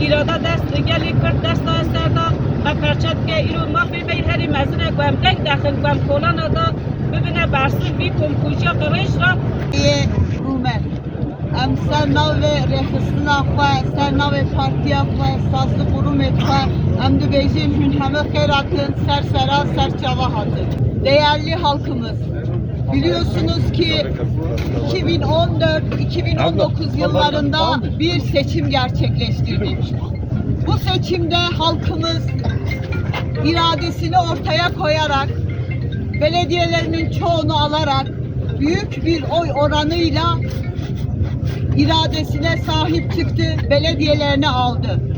İrada dest geli kırk dest da serda Hakarçat ke iru mafi bey heri mezine gwem dek dakhil gwem kolana da bibine bersin bir komkuja qirish ra Ye Rume. Em ser navê rêxistina xwe, ser navê partiya xwe, sazlı qurum xwe, em dibêjin hûn heme xêratin, ser sera ser çava hatin. Değerli halkımız, biliyorsunuz ki 2014-2019 yıllarında bir seçim gerçekleştirdik. Bu seçimde halkımız iradesini ortaya koyarak belediyelerinin çoğunu alarak büyük bir oy oranıyla iradesine sahip çıktı, belediyelerini aldı.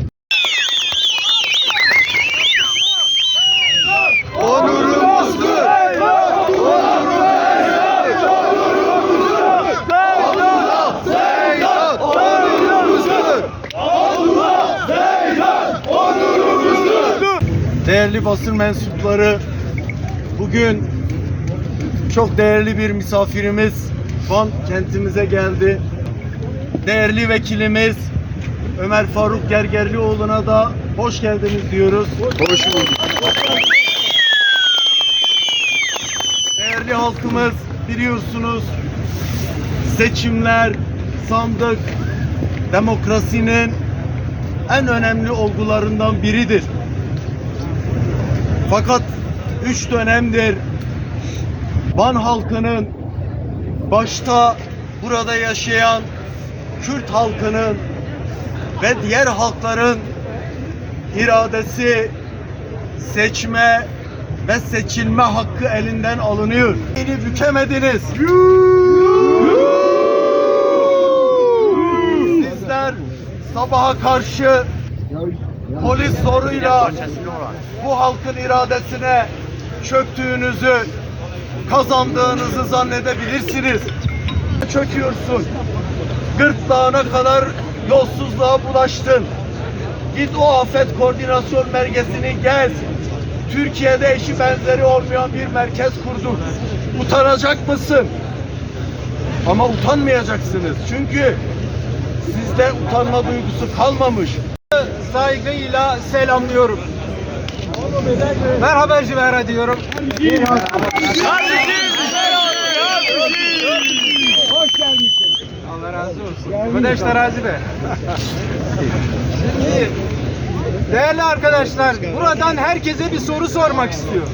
Değerli basın mensupları, bugün çok değerli bir misafirimiz Van kentimize geldi. Değerli vekilimiz Ömer Faruk Gergerlioğlu'na da hoş geldiniz diyoruz. Hoş bulduk. Değerli halkımız biliyorsunuz seçimler, sandık, demokrasinin en önemli olgularından biridir. Fakat üç dönemdir Van halkının başta burada yaşayan Kürt halkının ve diğer halkların iradesi seçme ve seçilme hakkı elinden alınıyor. Beni bükemediniz. Sizler sabaha karşı polis zoruyla bu halkın iradesine çöktüğünüzü, kazandığınızı zannedebilirsiniz. Çöküyorsun. Gırtlağına kadar yolsuzluğa bulaştın. Git o afet koordinasyon merkezini gez. Türkiye'de eşi benzeri olmayan bir merkez kurduk. Utanacak mısın? Ama utanmayacaksınız. Çünkü sizde utanma duygusu kalmamış. Saygıyla selamlıyorum. Merhaba Civera diyorum. Hoş gelmişsin. Allah razı olsun. Ödeş terazi. Şimdi değerli arkadaşlar buradan herkese bir soru sormak istiyorum.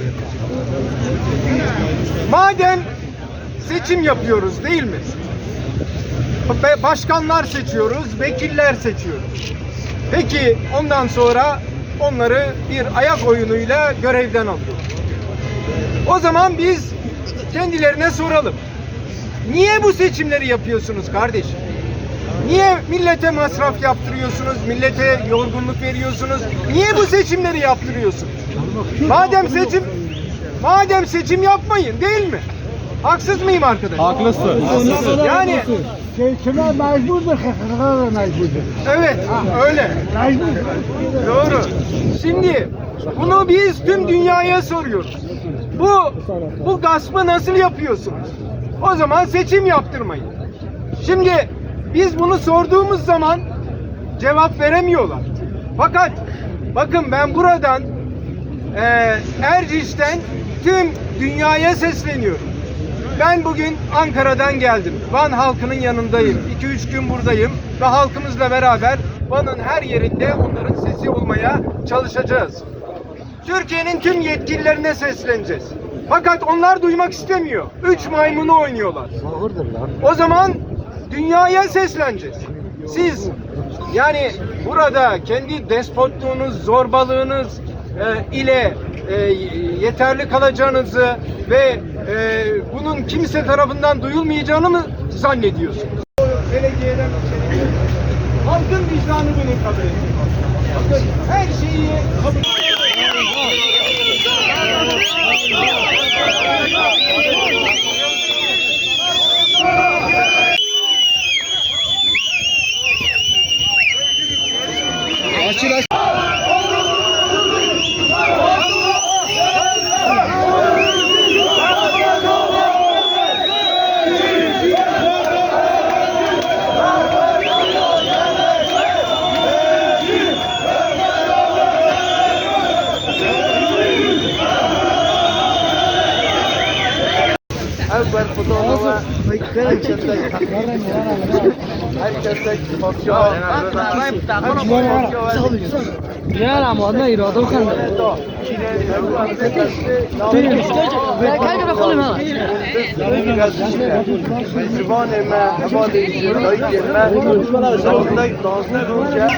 Madem seçim yapıyoruz değil mi? Başkanlar seçiyoruz, vekiller seçiyoruz. Peki ondan sonra onları bir ayak oyunuyla görevden alıyoruz. O zaman biz kendilerine soralım. Niye bu seçimleri yapıyorsunuz kardeşim? Niye millete masraf yaptırıyorsunuz? Millete yorgunluk veriyorsunuz? Niye bu seçimleri yaptırıyorsunuz? Madem seçim madem seçim yapmayın değil mi? Haksız mıyım arkadaşlar? Haklısın. Yani Seçime mecburdur, hıkırığa da mecburdur. evet öyle. Mecbur. Doğru. Şimdi bunu biz tüm dünyaya soruyoruz. Bu bu gaspı nasıl yapıyorsunuz? O zaman seçim yaptırmayın. Şimdi biz bunu sorduğumuz zaman cevap veremiyorlar. Fakat bakın ben buradan eee Erciş'ten tüm dünyaya sesleniyorum. Ben bugün Ankara'dan geldim. Van halkının yanındayım. 2-3 gün buradayım ve halkımızla beraber Van'ın her yerinde onların sesi olmaya çalışacağız. Türkiye'nin tüm yetkililerine sesleneceğiz. Fakat onlar duymak istemiyor. Üç maymunu oynuyorlar. O zaman dünyaya sesleneceğiz. Siz yani burada kendi despotluğunuz, zorbalığınız e, ile e, yeterli kalacağınızı ve e, bunun kimse tarafından duyulmayacağını mı zannediyorsunuz? Belediyeden halkın vicdanı benim kabul ediyor. Her şeyi kabul Açıl. Motivasyon. Ya.